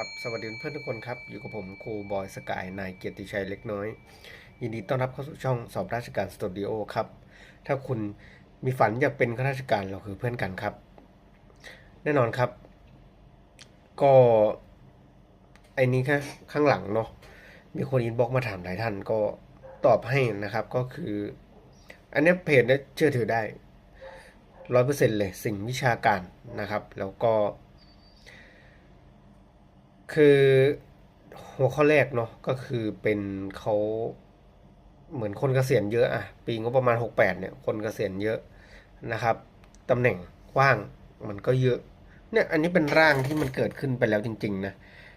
ครับสวัสดีเพื่อนทุกคนครับ อยู่กับผมครูบอยสกายนายเกียรติชัยเล็กน้อย ยินดีต้อนรับเข้าสู่ช่องสอบราชการสตูดิโอครับ ถ้าคุณมีฝันอยากเป็นข้าราชการเราคือเพื่อนกันครับ แน่นอนครับ ก็ไอ้นี้แค่ข้างหลังเนาะมีคนอินบ็อกมาถามหลายท่านก็ตอบให้นะครับก็คือ อันนี้เพจเนี้ยเชื่อถือได้ร้อยเปอร์เซ็นต์เลยสิ่งวิชาการนะครับ แล้วก็ คือหัวข้อแรกเนาะก็คือเป็นเขาเหมือนคนเกษียณเยอะอะปีงบประมาณ 68เนี่ยคนเกษียณเยอะนะครับตำแหน่งกว้างมันก็เยอะเนี่ยอันนี้เป็นร่างที่มันเกิดขึ้นไปแล้วจริง ๆ นะ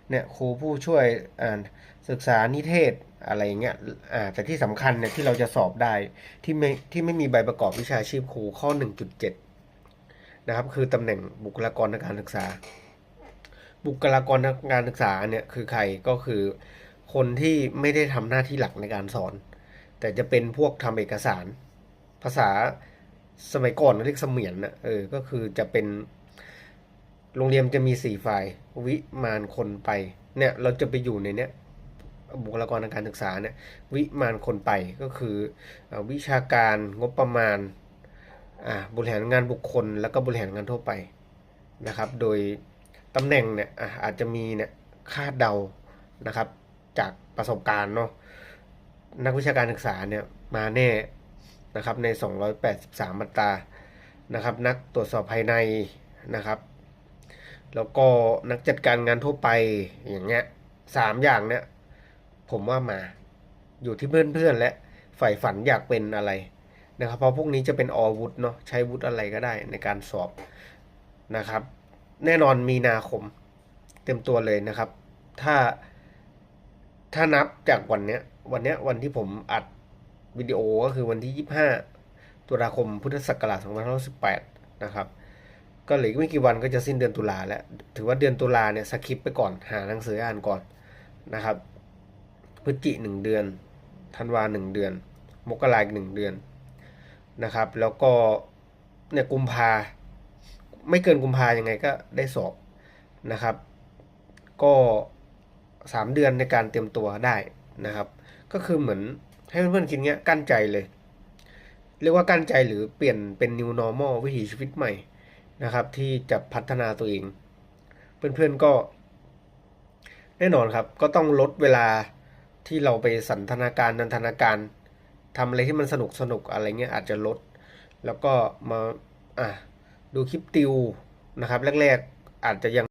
เนี่ยครูผู้ช่วยอ่านศึกษานิเทศอะไรอย่างเงี้ยอ่าแต่ที่สำคัญเนี่ยที่เราจะสอบได้ที่ไม่ที่ไม่มีใบประกอบวิชาชีพครูข้อ 1.7 นะครับ คือตำแหน่งบุคลากรทางการศึกษา บุคลากรทางการศึกษาเนี่ยคือใครก็คือคนที่ไม่ได้ทำหน้าที่หลักในการสอน แต่จะเป็นพวกทำเอกสาร ภาษาสมัยก่อนเรียกเสมียนนะเออก็คือจะเป็นโรงเรียนจะมีสี่ฝ่ายวิมานคนไปเนี่ยเราจะไปอยู่ในเนี้ยบุคลากรทางการศึกษาเนี่ยวิมานคนไปก็คือเอ่อวิชาการงบประมาณอ่าบริหารงานบุคคล แล้วก็บริหารงานทั่วไปนะครับ โดย ตำแหน่งเนี่ยอาจจะมีเนี่ยคาดเดานะครับ จากประสบการณ์เนาะนักวิชาการศึกษาเนี่ยมาแน่นะครับใน 283 มาตรานะครับ นักตรวจสอบภายในนะครับ แล้วก็นักจัดการงานทั่วไปอย่างเงี้ยสามอย่างเนี้ยผมว่ามาอยู่ที่เพื่อนๆและใฝ่ฝันอยากเป็นอะไรนะครับ เพราะพวกนี้จะเป็นอวุธเนาะใช้วุธอะไรก็ได้ในการสอบนะครับ แน่นอนมีนาคม เต็มตัวเลยนะครับ ถ้าถ้านับจากวันเนี้ย วันเนี้ยวันที่ผมอัดวิดีโอก็คือวันที่ 25 ตุลาคมพุทธศักราช2518 นะครับ ก็เหลือไม่กี่วันก็จะสิ้นเดือนตุลาแล้ว ถือว่าเดือนตุลาเนี่ยสคิปไปก่อนหาหนังสืออ่านก่อนนะครับพฤศจิหนึ่งเดือนธันวาหนึ่งเดือน มกราอีกหนึ่งเดือนนะครับ แล้วก็เนี่ยกุมภา ไม่เกินกุมภายังไงก็ได้สอบนะครับ ก็สามเดือนในการเตรียมตัวได้นะครับ ก็คือเหมือนให้เพื่อนๆคิดเงี้ยกั้นใจเลย เรียกว่ากั้นใจหรือเปลี่ยนเป็น new normal วิถีชีวิตใหม่นะครับ ที่จะพัฒนาตัวเอง เพื่อนๆก็ แน่นอนครับ ก็ต้องลดเวลาที่เราไปสันทนาการนันทนาการทำอะไรที่มันสนุกสนุกอะไรเงี้ยอาจจะลด แล้วก็มาอะ ดูคลิปติวนะครับแรกๆอาจจะยัง